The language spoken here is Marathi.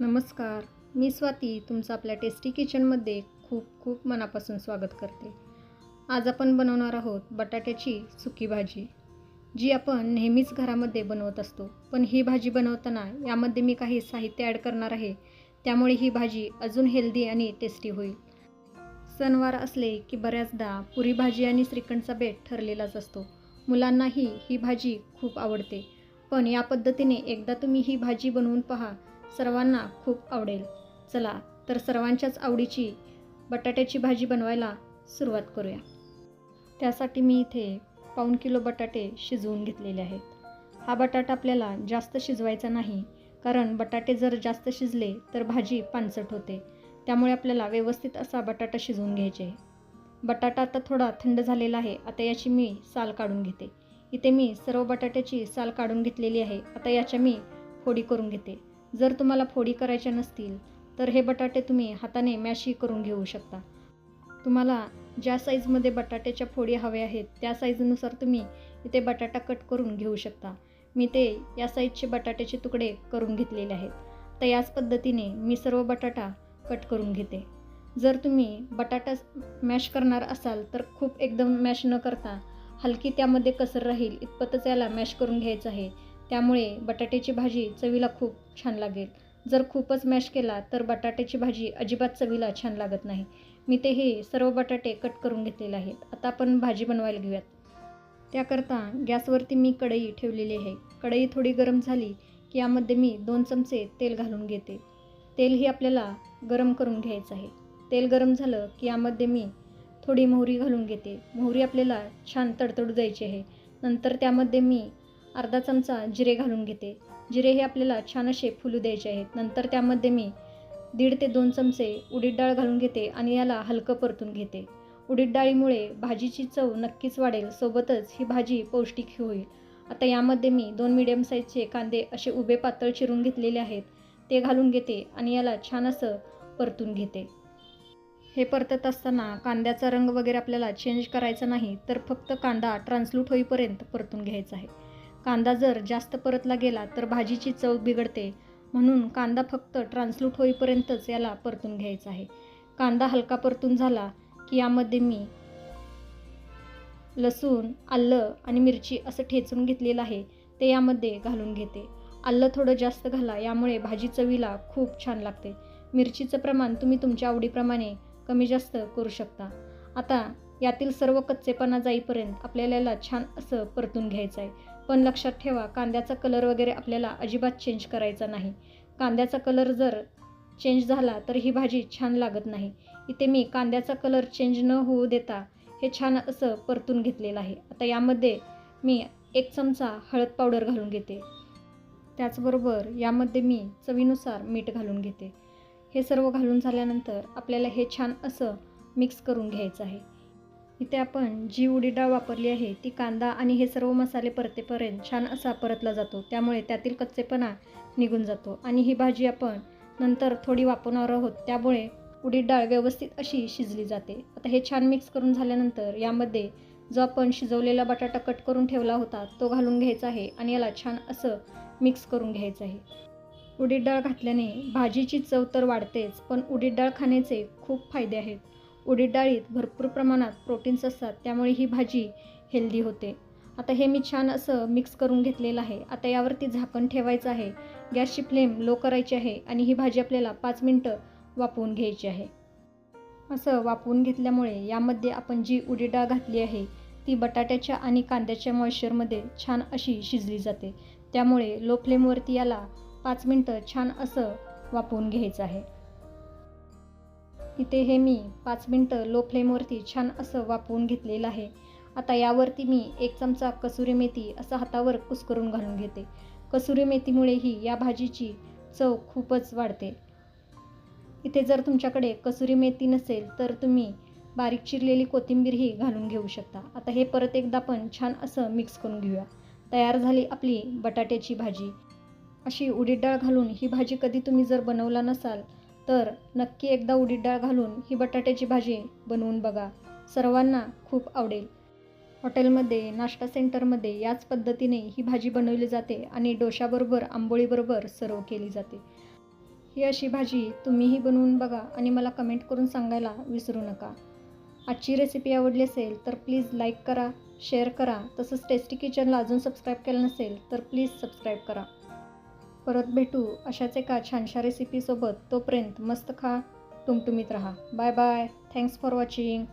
नमस्कार मी स्वाती तुमचं आपल्या टेस्टी किचनमध्ये खूप खूप मनापासून स्वागत करते. आज आपण बनवणार आहोत बटाट्याची सुकी भाजी जी आपण नेहमीच घरामध्ये बनवत असतो. पण ही भाजी बनवताना यामध्ये मी काही साहित्य ॲड करणार आहे त्यामुळे ही भाजी अजून हेल्दी आणि टेस्टी होईल. सणवार असले की बऱ्याचदा पुरी भाजी आणि श्रीखंडचा बेट ठरलेलाच असतो. मुलांनाही ही भाजी खूप आवडते. पण या पद्धतीने एकदा तुम्ही ही भाजी बनवून पहा सर्वांना खूप आवडेल. चला तर सर्वांच्याच आवडीची बटाट्याची भाजी बनवायला सुरुवात करूया. त्यासाठी मी इथे पाऊण किलो बटाटे शिजवून घेतलेले आहेत. हा बटाटा आपल्याला जास्त शिजवायचा नाही कारण बटाटे जर जास्त शिजले तर भाजी पानसट होते. त्यामुळे आपल्याला व्यवस्थित असा बटाटा शिजवून घ्यायचे बटाटा आता थोडा थंड झालेला आहे आता याची मी साल काढून घेते. इथे मी सर्व बटाट्याची साल काढून घेतलेली आहे आता याच्या मी फोडी करून घेते. जर तुम्हाला फोडी करायच्या नसतील तर हे बटाटे तुम्ही हाताने मॅशही करून घेऊ शकता. तुम्हाला ज्या साईजमध्ये बटाट्याच्या फोडी हव्या आहेत त्या साईजनुसार तुम्ही इथे बटाटा कट करून घेऊ शकता. मी ते या साईजचे बटाट्याचे तुकडे करून घेतलेले आहेत. तर याच पद्धतीने मी सर्व बटाटा कट करून घेते. जर तुम्ही बटाटा मॅश करणार असाल तर खूप एकदम मॅश न करता हलकी त्यामध्ये कसर राहील इतपतच याला मॅश करून घ्यायचं आहे. त्यामुळे बटाट्याची भाजी चवीला खूप छान लागेल. जर खूपच मॅश केला तर बटाट्याची भाजी अजिबात चवीला छान लागत नाही. मी ते हे सर्व बटाटे कट करून घेतलेले आहेत. आता आपण भाजी बनवायला घेऊयात. त्याकरता गॅसवरती मी कढई ठेवलेली आहे. कढई थोडी गरम झाली की यामध्ये मी दोन चमचे तेल घालून घेते. तेल ही आपल्याला गरम करून घ्यायचं आहे. तेल गरम झालं की यामध्ये मी थोडी मोहरी घालून घेते. मोहरी आपल्याला छान तडतडू द्यायची आहे. नंतर त्यामध्ये मी अर्धा चमचा जिरे घालून घेते. जिरे हे आपल्याला छान असे फुलू द्यायचे आहेत. नंतर त्यामध्ये मी दीड ते दोन चमचे उडीद डाळ घालून घेते आणि याला हलकं परतून घेते. उडीद डाळीमुळे भाजीची चव नक्कीच वाढेल. सोबतच ही भाजी पौष्टिक होईल. आता यामध्ये मी दोन मिडियम साईजचे कांदे असे उभे पातळ चिरून घेतलेले आहेत. ते घालून घेते आणि याला छान असं परतून घेते. हे परतत असताना कांद्याचा रंग वगैरे आपल्याला चेंज करायचा नाही तर फक्त कांदा ट्रान्सलूट होईपर्यंत परतून घ्यायचा आहे. कांदा जर जास्त परतला गेला तर भाजीची चव बिघडते. म्हणून कांदा फक्त ट्रान्सलूट होईपर्यंतच याला परतून घ्यायचा आहे. कांदा हलका परतून झाला की यामध्ये मी लसूण आलं आणि मिरची असं ठेचून घेतलेलं आहे. ते यामध्ये घालून घेते. आलं थोडं जास्त घाला यामुळे भाजी चवीला खूप छान लागते. मिरचीचं प्रमाण तुम्ही तुमच्या आवडीप्रमाणे कमी जास्त करू शकता. आता यातील सर्व कच्चेपणा जाईपर्यंत आपल्याला याला छान असं परतून घ्यायचं आहे. पण लक्षात ठेवा कांद्याचा कलर वगैरे आपल्याला अजिबात चेंज करायचा नाही. कांद्याचा कलर जर चेंज झाला तर ही भाजी छान लागत नाही. इथे मी कांद्याचा कलर चेंज न होऊ देता हे छान असं परतून घेतलेलं आहे. आता यामध्ये मी एक चमचा हळद पावडर घालून घेते. त्याचबरोबर यामध्ये मी चवीनुसार मीठ घालून घेते. हे सर्व घालून झाल्यानंतर आपल्याला हे छान असं मिक्स करून घ्यायचं आहे. इथे आपण जी उडी डाळ वापरली आहे ती कांदा आणि हे सर्व मसाले परतेपर्यंत छान असा परतला जातो. त्यामुळे त्यातील कच्चेपणा निघून जातो. आणि ही भाजी आपण नंतर थोडी वापरणार आहोत. त्यामुळे उडीद डाळ व्यवस्थित अशी शिजली जाते. आता हे छान मिक्स करून झाल्यानंतर यामध्ये जो आपण शिजवलेला बटाटा कट करून ठेवला होता तो घालून घ्यायचा आहे आणि याला छान असं मिक्स करून घ्यायचं आहे. उडीद डाळ घातल्याने भाजीची चव तर वाढतेच पण उडीद डाळ खाण्याचे खूप फायदे आहेत. उडीद डाळीत भरपूर प्रमाणात प्रोटीन्स असतात त्यामुळे ही भाजी हेल्दी होते. आता हे मी छान असं मिक्स करून घेतलेलं आहे. आता यावरती झाकण ठेवायचं आहे. गॅसची फ्लेम लो करायची आहे आणि ही भाजी आपल्याला पाच मिनटं वापवून घ्यायची आहे. असं वापवून घेतल्यामुळे यामध्ये आपण जी उडी डाळ घातली आहे ती बटाट्याच्या आणि कांद्याच्या मॉइश्चरमध्ये छान अशी शिजली जाते. त्यामुळे लो फ्लेमवरती याला पाच मिनटं छान असं वापवून घ्यायचं आहे. इथे हे मी पाच मिनटं लो फ्लेमवरती छान असं वापवून घेतलेलं आहे. आता यावरती मी एक चमचा कसुरी मेथी असं हातावर कुस्करून घालून घेते. कसुरी मेथीमुळेही या भाजीची चव खूपच वाढते. इथे जर तुमच्याकडे कसुरी मेथी नसेल तर तुम्ही बारीक चिरलेली कोथिंबीरही घालून घेऊ शकता. आता हे परत एकदा पण छान असं मिक्स करून घेऊया. तयार झाली आपली बटाट्याची भाजी. अशी उडीद डाळ घालून ही भाजी कधी तुम्ही जर बनवला नसाल तर नक्की एकदा उडीद डाळ घालून ही बटाट्याची भाजी बनवून बघा. सर्वांना खूप आवडेल. हॉटेलमध्ये नाश्ता सेंटरमध्ये याच पद्धतीने ही भाजी बनवली जाते आणि डोशाबरोबर आंबोळीबरोबर सर्व केली जाते. ही अशी भाजी तुम्हीही बनवून बघा आणि मला कमेंट करून सांगायला विसरू नका. आजची रेसिपी आवडली असेल तर प्लीज लाईक करा शेअर करा. तसंच टेस्टी किचनला अजून सबस्क्राईब केलं नसेल तर प्लीज सबस्क्राईब करा. परत भेटू. अशाच एका छानशा रेसिपीसोबत तोपर्यंत मस्त खा टुमटुमीत राहा. Bye bye thanks for watching